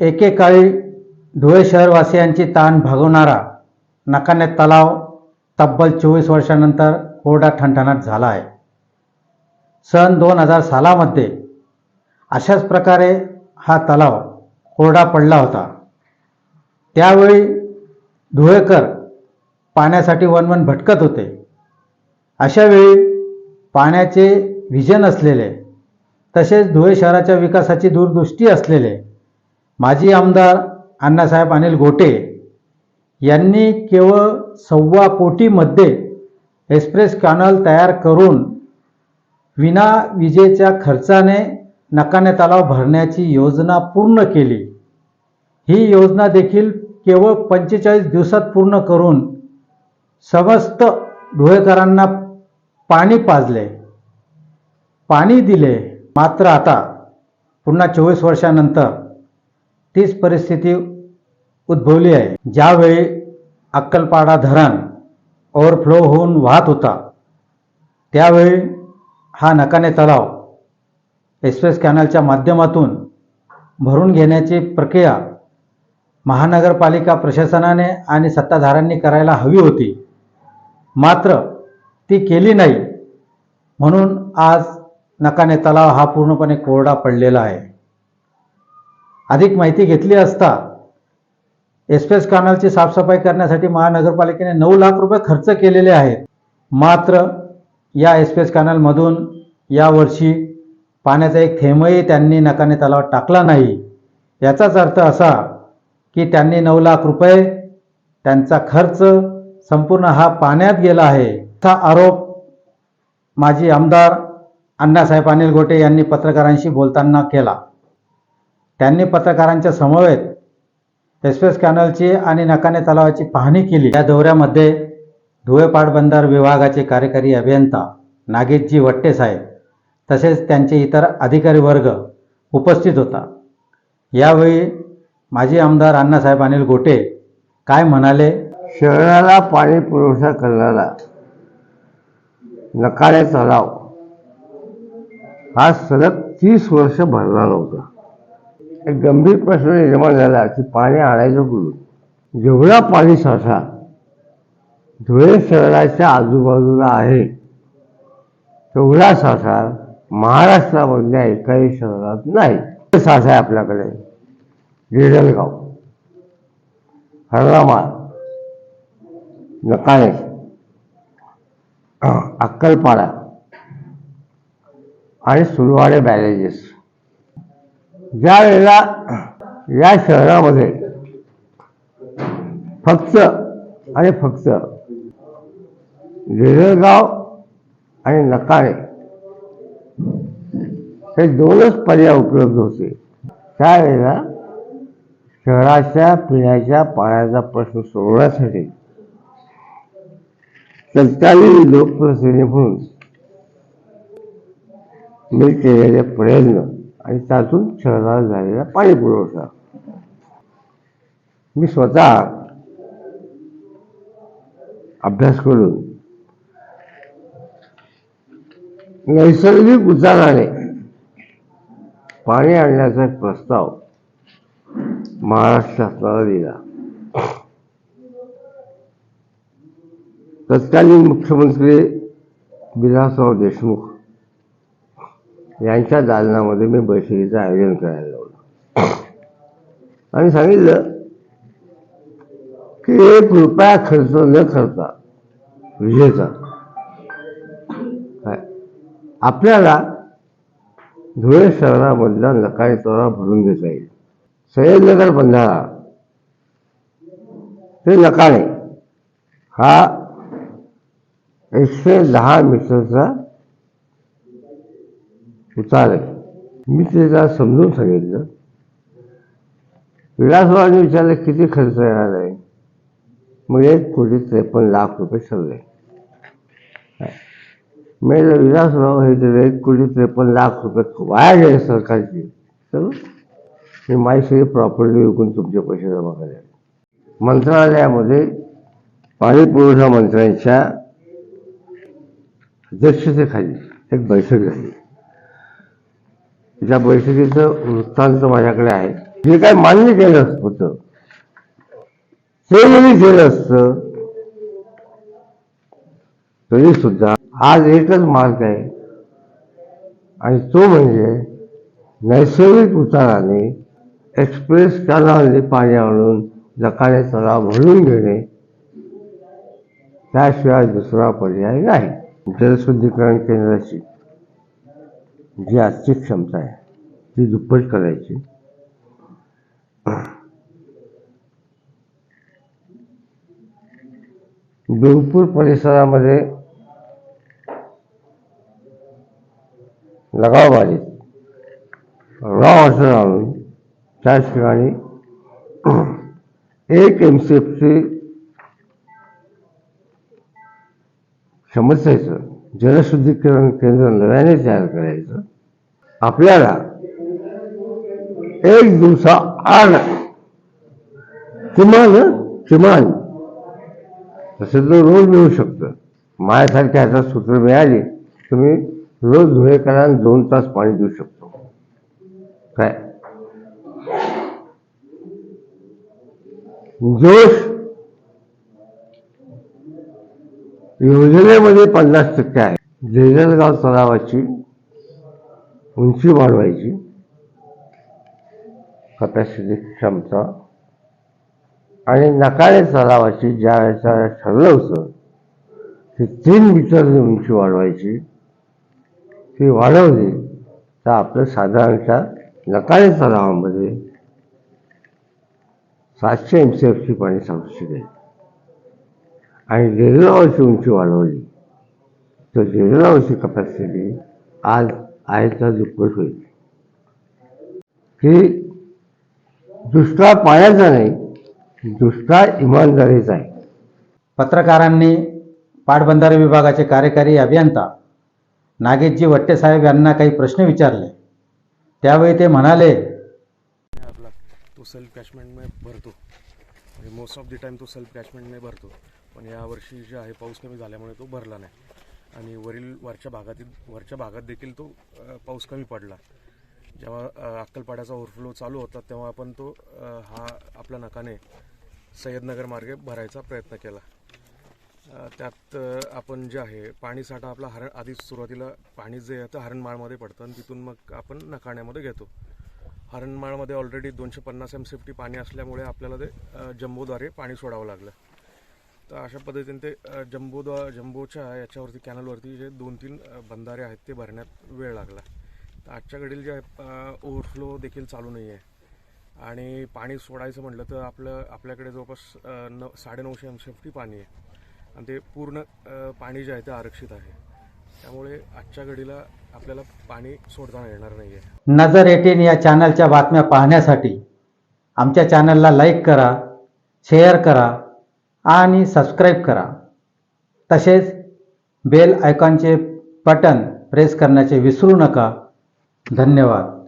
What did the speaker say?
एकेकाळी धुळे शहरवासियांची ताण भागवणारा नकाने तलाव तब्बल चोवीस वर्षानंतर कोरडा ठणठणाट झाला आहे. सन दोन हजार सालामध्ये अशाच प्रकारे हा तलाव कोरडा पडला होता. त्यावेळी धुळेकर पाण्यासाठी वनवन भटकत होते. अशावेळी पाण्याचे व्हिजन असलेले तसेच धुळे शहराच्या विकासाची दूरदृष्टी असलेले माजी आमदार अण्णासाहेब अनिल गोटे यांनी केवळ सव्वा कोटीमध्ये एक्सप्रेस कॅनल तयार करून विना विजेच्या खर्चाने नकाने तलाव भरण्याची योजना पूर्ण केली. ही योजना देखील केवळ पंचेचाळीस दिवसात पूर्ण करून समस्त धुळेकरांना पाणी पाजले. पाणी दिले. मात्र आता पुन्हा चोवीस वर्षानंतर तीच परिस्थिती उद्भवली आहे. ज्यावेळी अक्कलपाडा धरण ओव्हरफ्लो होऊन वाहत होता त्यावेळी हा नकाने तलाव एक्सप्रेस कॅनलच्या माध्यमातून भरून घेण्याची प्रक्रिया महानगरपालिका प्रशासनाने आणि सत्ताधाऱ्यांनी करायला हवी होती. मात्र ती केली नाही. म्हणून आज नकाने तलाव हा पूर्णपणे कोरडा पडलेला आहे. अधिक माहिती घेतली असता एक्सप्रेस कॅनलची साफसफाई करण्यासाठी महानगरपालिकेने नऊ लाख रुपये खर्च केलेले आहेत. मात्र या एक्सप्रेस कॅनलमधून यावर्षी पाण्याचा एक थेंबही त्यांनी नकाने तलावात टाकला नाही. याचाच अर्थ असा की त्यांनी नऊ लाख रुपये त्यांचा खर्च संपूर्ण हा पाण्यात गेला आहे. हा आरोप माजी आमदार अण्णासाहेब अनिल गोटे यांनी पत्रकारांशी बोलताना केला. त्यांनी पत्रकारांच्या समवेत एक्सप्रेस कॅनलची आणि नकाने तलावाची पाहणी केली. या दौऱ्यामध्ये धुळे पाटबंधार विभागाचे कार्यकारी अभियंता नागेशजी वट्टे साहेब तसेच त्यांचे इतर अधिकारी वर्ग उपस्थित होता. यावेळी माजी आमदार अण्णासाहेब अनिल गोटे काय म्हणाले? शहराला पाणी पुरवठा करणारा नकाळे तलाव हा सलग तीस वर्ष भरला नव्हता. एक गंभीर प्रश्न निर्माण झाला की पाणी आणायचं कुठून? जेवढा पाणी साठा धुळे शहराच्या आजूबाजूला आहे तेवढा साठा महाराष्ट्रामधल्या एकाही शहरात नाही. साठा आहे आपल्याकडे. रेडलगाव हरणामाळ नकाणे अक्कलपाडा आणि सुलवाडे बॅरेजेस. ज्या वेळेला या शहरामध्ये फक्त आणि फक्त रेडलगाव आणि नकाळे हे दोनच पर्याय उपलब्ध होते. त्यावेळेला शहराच्या पिण्याच्या पाण्याचा प्रश्न सोडवण्यासाठी तत्कालीन लोकप्रतिनिधी म्हणून मी केलेले प्रयत्न आणि त्यातून शहराला झालेला पाणी पुरवठा मी स्वतः अभ्यास करून नैसर्गिक उद्यानाने पाणी आणण्याचा प्रस्ताव महाराष्ट्र शासनाला दिला. तत्कालीन मुख्यमंत्री विलासराव देशमुख यांच्या दालनामध्ये मी बैठकीचं आयोजन करायला लावलं. आणि सांगितलं की एक रुपया खर्च न करता विजेचा. आपल्याला धुळे शहरामधला नकाळी तोरा भरून घेता येईल. सय्यदनगर बंधारा. ते नकाणे. हा एकशे दहा मीटरचा चालेल. मी ते त्याला समजून सांगितलं. विलासरावांनी विचारलं किती खर्च येणार आहे? मग एक कोटी त्रेपन्न लाख रुपये ठरले. मी विलासराव हे जर एक कोटी त्रेपन्न लाख रुपये वाया गेले सरकारची तर मी माझी सगळी प्रॉपर्टी विकून तुमचे पैसे जमा करेल मंत्रालयामध्ये पाणी पुरवठा मंत्र्यांच्या अध्यक्षतेखाली एक बैठक झाली. त्या बैठकीचं वृत्तांत माझ्याकडे आहे जे काय मान्य केलं होतं ते जरी केलं असतं तरी सुद्धा आज एकच मार्ग आहे. आणि तो म्हणजे नैसर्गिक उताराने एक्सप्रेस कॅनलने पाणी आणून जकाने तलाव भरून घेणे त्याशिवाय दुसरा पर्याय नाही. जलशुद्धीकरण केंद्राची जी आजची क्षमता आहे ती दुप्पट करायची. देवपूर परिसरामध्ये लगावबाजीत रॉ ऑर्डर आणून त्या ठिकाणी एक एम सी एफची क्षमतेचं जलशुद्धीकरण केंद्र नव्याने तयार करायचं. आपल्याला एक दिवसा आड किमान किमान तसं तर रोज मिळू शकतं. माझ्यासारख्या आता सूत्र मिळाली तुम्ही रोज धुळे दोन तास पाणी देऊ शकतो. काय? जोश योजनेमध्ये पन्नास टक्के आहे. जेजलगाव तलावाची उंची वाढवायची. कपॅसिटी क्षमता. आणि नकाळे तलावाची ज्या वेळेला ठरलं होतं ती तीन मीटर उंची वाढवायची. ती वाढवली तर आपलं साधारणतः नकाळे तलावामध्ये सातशे एम सी एफची पाणी सांगू शकेल. आणि जेजुरावरची उंची वाढवली तर जेजुरावरची कपॅसिटी आज आहे तर दुप्पट होईल ही दुष्काळ पाण्याचा नाही दुष्काळ इमानदारीचा आहे पत्रकारांनी पाटबंधारे विभागाचे कार्यकारी अभियंता नागेशजी वट्टेसाहेब यांना काही प्रश्न विचारले. त्यावेळी ते म्हणाले आपला तो सेल्फ कॅचमेंट में भरतो. म्हणजे मोस्ट ऑफ द टाईम तो सेल्फ कॅचमेंट में भरतो. पण यावर्षी जे आहे पाऊस कमी झाल्यामुळे तो भरला नाही. आणि वरील वरच्या भागातील वरच्या भागात देखील तो पाऊस कमी पडला. जेव्हा अक्कलपाड्याचा ओव्हरफ्लो चालू होता तेव्हा आपण तो हा आपल्या नकाने सय्यदनगर मार्गे भरायचा प्रयत्न केला. त्यात आपण जे आहे पाणी साठा आपला हरण आधीच सुरुवातीला पाणी जे येतं हरणमाळमध्ये पडतं आणि तिथून मग आपण नकाण्यामध्ये घेतो. हरणमाळमध्ये ऑलरेडी दोनशे पन्नास एम सेफ्टी पाणी असल्यामुळे आपल्याला ते जम्बोद्वारे पाणी सोडावं लागलं. तर अशा पद्धतीने ते जम्बोद्वा जम्बोच्या याच्यावरती कॅनलवरती जे दोन तीन बंधारे आहेत ते भरण्यात वेळ लागला. तर आजच्या घडील जे ओव्हरफ्लो देखील चालू नाही आहे आणि पाणी सोडायचं म्हटलं तर आपलं आपल्याकडे जवळपास न साडेनऊशे एम सेफ्टी पाणी आहे. आणि ते पूर्ण पाणी जे आहे ते आरक्षित आहे. त्यामुळे आजच्या घडीला आपल्याला पाणी सोडताना येणार नाही आहे नजर एटीन या चॅनलच्या बातम्या पाहण्यासाठी. आमच्या चॅनलला लाईक करा शेअर करा. आणि सबस्क्राईब करा. तसेच बेल आयकॉनचे बटन प्रेस करण्याचे विसरू नका. धन्यवाद.